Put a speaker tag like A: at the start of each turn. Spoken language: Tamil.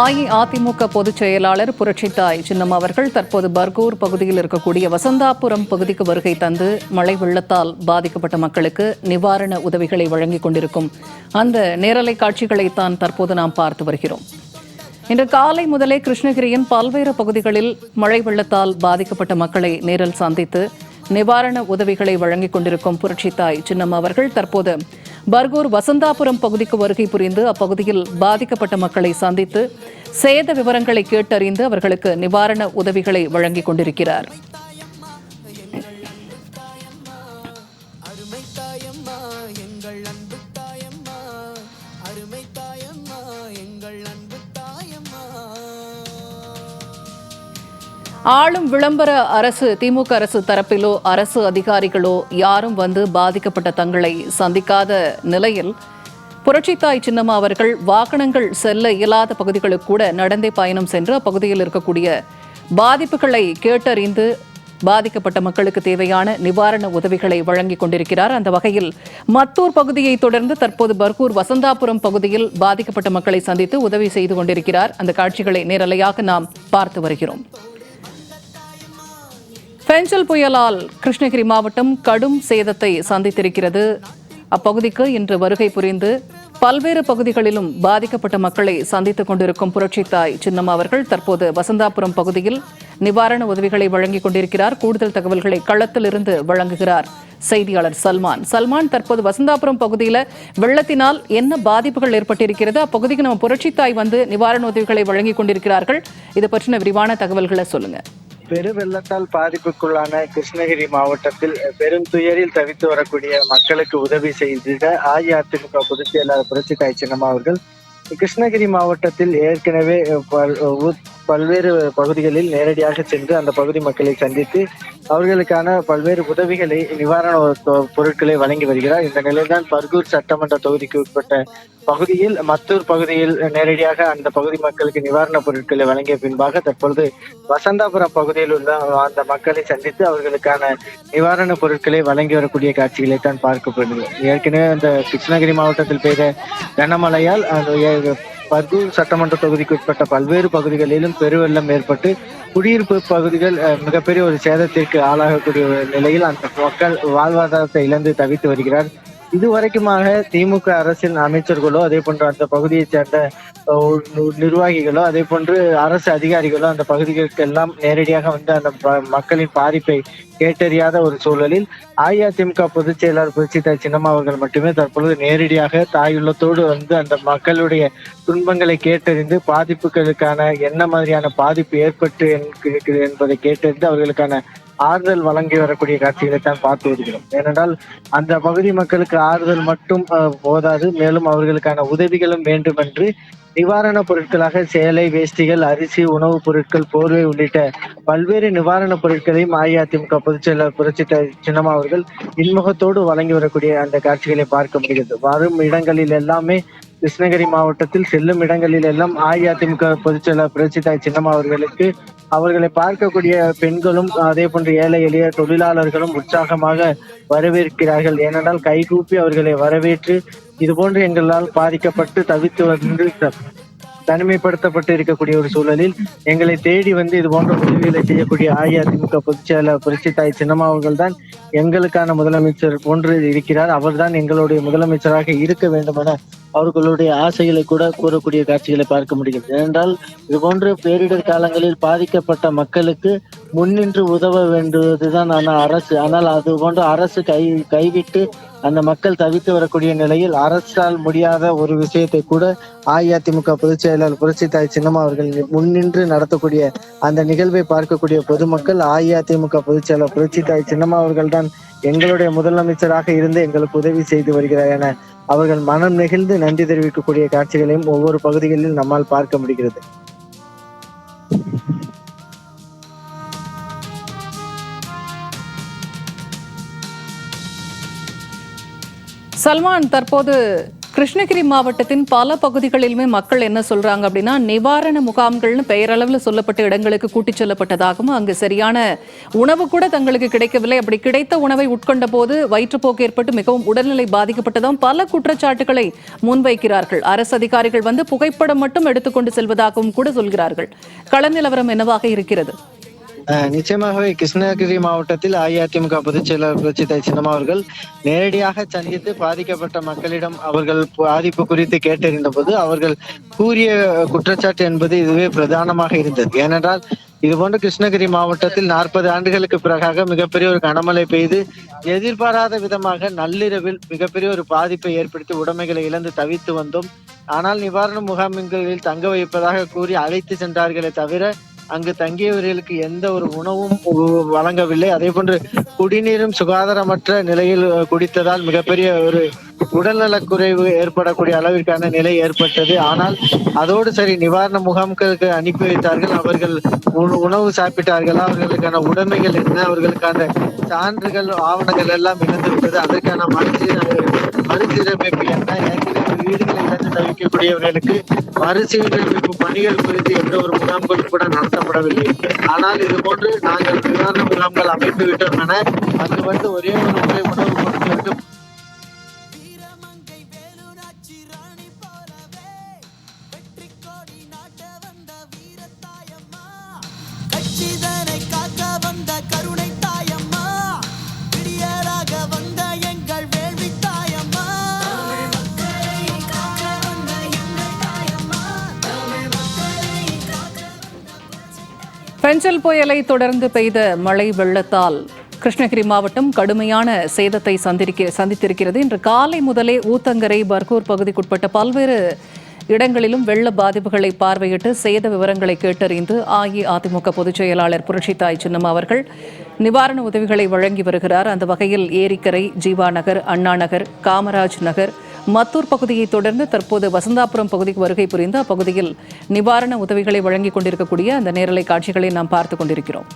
A: அஇஅதிமுக பொதுச் செயலாளர் புரட்சித்தாய் சின்னம் அவர்கள் தற்போது பர்கூர் பகுதியில் இருக்கக்கூடிய வசந்தாபுரம் பகுதிக்கு வருகை தந்து மழை வெள்ளத்தால் பாதிக்கப்பட்ட மக்களுக்கு நிவாரண உதவிகளை வழங்கிக் கொண்டிருக்கும். அந்த நேரலை காட்சிகளை தான் தற்போது நாம் பார்த்து வருகிறோம். இன்று காலை முதலே கிருஷ்ணகிரியின் பல்வேறு பகுதிகளில் மழை வெள்ளத்தால் பாதிக்கப்பட்ட மக்களை நேரில் சந்தித்து நிவாரண உதவிகளை வழங்கிக் கொண்டிருக்கும் புரட்சித்தாய் சின்னம் அவர்கள் தற்போது பர்கூர் வசந்தாபுரம் பகுதிக்கு வருகை புரிந்து அப்பகுதியில் பாதிக்கப்பட்ட மக்களை சந்தித்து சேத விவரங்களை கேட்டறிந்து அவர்களுக்கு நிவாரண உதவிகளை வழங்கிக் கொண்டிருக்கிறார். ஆளும் விளம்பர அரசு திமுக அரசு தரப்பிலோ அரசு அதிகாரிகளோ யாரும் வந்து பாதிக்கப்பட்ட தங்களை சந்திக்காத நிலையில் புரட்சித்தாய் சின்னம்மா அவர்கள் வாகனங்கள் செல்ல இயலாத பகுதிகளுக்கு கூட நடந்தே பயணம் சென்று அப்பகுதியில் இருக்கக்கூடிய பாதிப்புகளை கேட்டறிந்து பாதிக்கப்பட்ட மக்களுக்கு தேவையான நிவாரண உதவிகளை வழங்கிக் கொண்டிருக்கிறார். அந்த வகையில் மத்தூர் பகுதியை தொடர்ந்து தற்போது பர்கூர் வசந்தாபுரம் பகுதியில் பாதிக்கப்பட்ட மக்களை சந்தித்து உதவி செய்து கொண்டிருக்கிறார். அந்த காட்சிகளை நேரலையாக நாம் பார்த்து வருகிறோம். பெஞ்சல் புயலால் கிருஷ்ணகிரி மாவட்டம் கடும் சேதத்தை சந்தித்திருக்கிறது. அப்பகுதிக்கு இன்று வருகை புரிந்து பல்வேறு பகுதிகளிலும் பாதிக்கப்பட்ட மக்களை சந்தித்துக் கொண்டிருக்கும் புரட்சித்தாய் சின்னம் அவர்கள் தற்போது வசந்தாபுரம் பகுதியில் நிவாரண உதவிகளை வழங்கிக் கொண்டிருக்கிறார். கூடுதல் தகவல்களை களத்திலிருந்து வழங்குகிறார் செய்தியாளர் சல்மான். சல்மான் தற்போது வசந்தாபுரம் பகுதியில் வெள்ளத்தினால் என்ன பாதிப்புகள் ஏற்பட்டிருக்கிறது? அப்பகுதிக்கு நம்ம புரட்சித்தாய் வந்து நிவாரண உதவிகளை வழங்கிக் கொண்டிருக்கிறார்கள். இது பற்றின விரிவான தகவல்களை சொல்லுங்க.
B: பெரு வெள்ளத்தால் பாதிப்புக்குள்ளான கிருஷ்ணகிரி மாவட்டத்தில் பெரும் துயரில் தவித்து வரக்கூடிய மக்களுக்கு உதவி செய்திட அஇஅதிமுக பொதுச் செயலாளர் புரட்சித்தாய் சின்னம்மா அவர்கள். கிருஷ்ணகிரி மாவட்டத்தில் ஏற்கனவே பல்வேறு பகுதிகளில் நேரடியாக சென்று அந்த பகுதி மக்களை சந்தித்து அவர்களுக்கான பல்வேறு உதவிகளை நிவாரண பொ- பொருட்களை வழங்கி வருகிறார். இந்த நிலையில்தான் பர்கூர் சட்டமன்ற தொகுதிக்கு உட்பட்ட பகுதியில் மத்தூர் பகுதியில் நேரடியாக அந்த பகுதி மக்களுக்கு நிவாரணப் பொருட்களை வழங்கிய பின்பாக தற்பொழுது வசந்தாபுரம் பகுதியில் உள்ள அந்த மக்களை சந்தித்து அவர்களுக்கான நிவாரணப் பொருட்களை வழங்கி வரக்கூடிய காட்சிகளை தான் பார்க்கப்படுது ஏற்கனவே அந்த கிருஷ்ணகிரி மாவட்டத்தில் பெய்த கனமழையால் அந்த பர்கூர் சட்டமன்ற தொகுதிக்கு உட்பட்ட பல்வேறு பகுதிகளிலும் பெருவெள்ளம் ஏற்பட்டு குடியிருப்பு பகுதிகள் அஹ், மிகப்பெரிய ஒரு சேதத்திற்கு ஆளாகக்கூடிய ஒரு நிலையில் அந்த மக்கள் வாழ்வாதாரத்தை இழந்து தவித்து வருகிறார். இதுவரைக்குமாக திமுக அரசின் அமைச்சர்களோ அதே போன்று அந்த பகுதியைச் சேர்ந்த நிர்வாகிகளோ அதே போன்று அரசு அதிகாரிகளோ அந்த பகுதிகளுக்கு எல்லாம் நேரடியாக வந்து அந்த ப- மக்களின் பாதிப்பை கேட்டறியாத ஒரு சூழலில் அஇஅதிமுக பொதுச் செயலாளர் புரட்சித்தாய் சின்னம்மா அவர்கள் மட்டுமே தற்பொழுது நேரடியாக தாயுள்ளத்தோடு வந்து அந்த மக்களுடைய துன்பங்களை கேட்டறிந்து பாதிப்புகளுக்கான என்ன மாதிரியான பாதிப்பு ஏற்பட்டு இருக்கிறது என்பதை கேட்டறிந்து அவர்களுக்கான ஆறுதல் வழங்கி வரக்கூடிய காட்சிகளை தான் பார்த்து வருகிறோம். ஏனென்றால் அந்த பகுதி மக்களுக்கு ஆறுதல் மட்டும் போதாது. மேலும் அவர்களுக்கான உதவிகளும் வேண்டும் என்று நிவாரணப் பொருட்களாக சேலை வேஷ்டிகள் அரிசி உணவுப் பொருட்கள் போர்வை உள்ளிட்ட பல்வேறு நிவாரணப் பொருட்களையும் அஇஅதிமுக பொதுச்செயலர் புரட்சி சின்னம்மா அவர்கள் இன்முகத்தோடு வழங்கி வரக்கூடிய அந்த காட்சிகளை பார்க்க முடிகிறது. வரும் இடங்களில் எல்லாமே கிருஷ்ணகிரி மாவட்டத்தில் செல்லும் இடங்களில் எல்லாம் அஇஅதிமுக பொதுச்செயலர் புரட்சி புரட்சித்தாய் சின்னம்மா அவர்களுக்கு அவர்களை பார்க்கக்கூடிய பெண்களும் அதே போன்று ஏழை எளிய தொழிலாளர்களும் உற்சாகமாக வரவேற்கிறார்கள். ஏனென்றால் கைகூப்பி அவர்களை வரவேற்று இது போன்று எங்களால் பாதிக்கப்பட்டு தவித்து வந்து தனிமைப்படுத்தப்பட்டு இருக்கக்கூடிய ஒரு சூழலில் எங்களை தேடி வந்து இது போன்ற உதவிகளை செய்யக்கூடிய அஇஅதிமுக பொதுச் புரட்சி தாய் சின்னம்மா அவர்கள் தான் எங்களுக்கான முதலமைச்சர் போன்று இருக்கிறார். அவர்தான் எங்களுடைய முதலமைச்சராக இருக்க வேண்டும் என அவர்களுடைய ஆசைகளை கூட கூறக்கூடிய காட்சிகளை பார்க்க முடிகிறது. ஏனென்றால் இது போன்ற பேரிடர் காலங்களில் பாதிக்கப்பட்ட மக்களுக்கு முன்னின்று உதவ வேண்டுவதுதான் ஆனா அரசு. ஆனால் அது போன்ற அரசு கை கைவிட்டு அந்த மக்கள் தவித்து வரக்கூடிய நிலையில் அரசால் முடியாத ஒரு விஷயத்தை கூட அஇஅதிமுக பொதுச் செயலாளர் புரட்சித்தாய் சின்னம்மா அவர்கள் முன்னின்று நடத்தக்கூடிய அந்த நிகழ்வை பார்க்கக்கூடிய பொதுமக்கள் அஇஅதிமுக பொதுச் செயலாளர் புரட்சித்தாய் சின்னம்மா அவர்கள் தான் எங்களுடைய முதலமைச்சராக இருந்து எங்களுக்கு உதவி செய்து வருகிறார் என அவர்கள் மனம் நெகிழ்ந்து நன்றி தெரிவிக்கக்கூடிய காட்சிகளையும் ஒவ்வொரு பகுதிகளில் நம்மால் பார்க்க முடிகிறது.
A: சல்மான் தற்போது கிருஷ்ணகிரி மாவட்டத்தின் பல பகுதிகளிலுமே மக்கள் என்ன சொல்றாங்க அப்படின்னா நிவாரண முகாம்கள்னு பெயரளவில் சொல்லப்பட்ட இடங்களுக்கு கூட்டிச் செல்லப்பட்டதாகவும் அங்கு சரியான உணவு கூட தங்களுக்கு கிடைக்கவில்லை. அப்படி கிடைத்த உணவை உட்கொண்ட போது வயிற்றுப்போக்கு ஏற்பட்டு மிகவும் உடல்நிலை பாதிக்கப்பட்டதாகவும் பல குற்றச்சாட்டுகளை முன்வைக்கிறார்கள். அரசு அதிகாரிகள் வந்து புகைப்படம் மட்டும் எடுத்துக்கொண்டு செல்வதாகவும் கூட சொல்கிறார்கள். கள நிலவரம் என்னவாக இருக்கிறது?
B: நிச்சயமாகவே கிருஷ்ணகிரி மாவட்டத்தில் அஇஅதிமுக பொதுச்செயலாளர் புரட்சி சின்னம்மா அவர்கள் நேரடியாக சந்தித்து பாதிக்கப்பட்ட மக்களிடம் அவர்கள் பாதிப்பு குறித்து கேட்டறிந்த போது அவர்கள் கூறிய குற்றச்சாட்டு என்பது இதுவே பிரதானமாக இருந்தது. ஏனென்றால் இதுபோன்ற கிருஷ்ணகிரி மாவட்டத்தில் நாற்பது ஆண்டுகளுக்கு பிறகாக மிகப்பெரிய ஒரு கனமழை பெய்து எதிர்பாராத விதமாக நள்ளிரவில் மிகப்பெரிய ஒரு பாதிப்பை ஏற்படுத்தி உடைமைகளை இழந்து தவித்து வந்தோம். ஆனால் நிவாரண முகாம்களில் தங்க வைப்பதாக கூறி அழைத்து சென்றார்களே தவிர அங்கு தங்கியவர்களுக்கு எந்த ஒரு உணவும் வழங்கவில்லை. அதே போன்று குடிநீரும் சுகாதாரமற்ற நிலையில் குடித்ததால் மிகப்பெரிய ஒரு உடல்நலக் குறைவு ஏற்படக்கூடிய அளவிற்கான நிலை ஏற்பட்டது. ஆனால் அதோடு சரி நிவாரண முகாம்களுக்கு அனுப்பி வைத்தார்கள். அவர்கள் உணவு சாப்பிட்டார்களா. அவர்களுக்கான உடைமைகள் என்ன? அவர்களுக்கான சான்றுகள் ஆவணங்கள் எல்லாம் இழந்துவிட்டது. அதற்கான மறுசீர மறுசீரமைப்பு என்ன ஏற்கனவே வீடுகளில் இருந்து தவிக்கக்கூடியவர்களுக்கு மறுசீரமைப்பு பணிகள் குறித்து எந்த ஒரு முகாம்களும் கூட நடத்தப்படவில்லை. ஆனால் இது போன்று நாங்கள் நிவாரண முகாம்கள் அமைத்து விட்டோம் என அங்கு வந்து ஒரே ஒரு முறை உணவு கொடுத்துவிட்டு
A: பெஞ்சல் புயலை தொடர்ந்து பெய்த மழை வெள்ளத்தால் கிருஷ்ணகிரி மாவட்டம் கடுமையான சேதத்தை சந்திரிக்க சந்தித்திருக்கிறது. இன்று காலை முதலே ஊத்தங்கரை பர்கூர் பகுதிக்குட்பட்ட பல்வேறு இடங்களிலும் வெள்ள பாதிப்புகளை பார்வையிட்டு சேத விவரங்களை கேட்டறிந்து அஇஅதிமுக பொதுச் செயலாளர் புரட்சித்தாய் சின்னம்மா அவர்கள் நிவாரண உதவிகளை வழங்கி வருகிறார். அந்த வகையில் ஏரிக்கரை ஜீவா நகர் அண்ணா நகர் காமராஜ் நகர் மத்தூர் பகுதியை தொடர்ந்து தற்போது வசந்தாபுரம் பகுதிக்கு வருகை புரிந்து அப்பகுதியில் நிவாரண உதவிகளை வழங்கிக் கொண்டிருக்கக்கூடிய அந்த நேரலை காட்சிகளை நாம் பார்த்து கொண்டிருக்கிறோம்.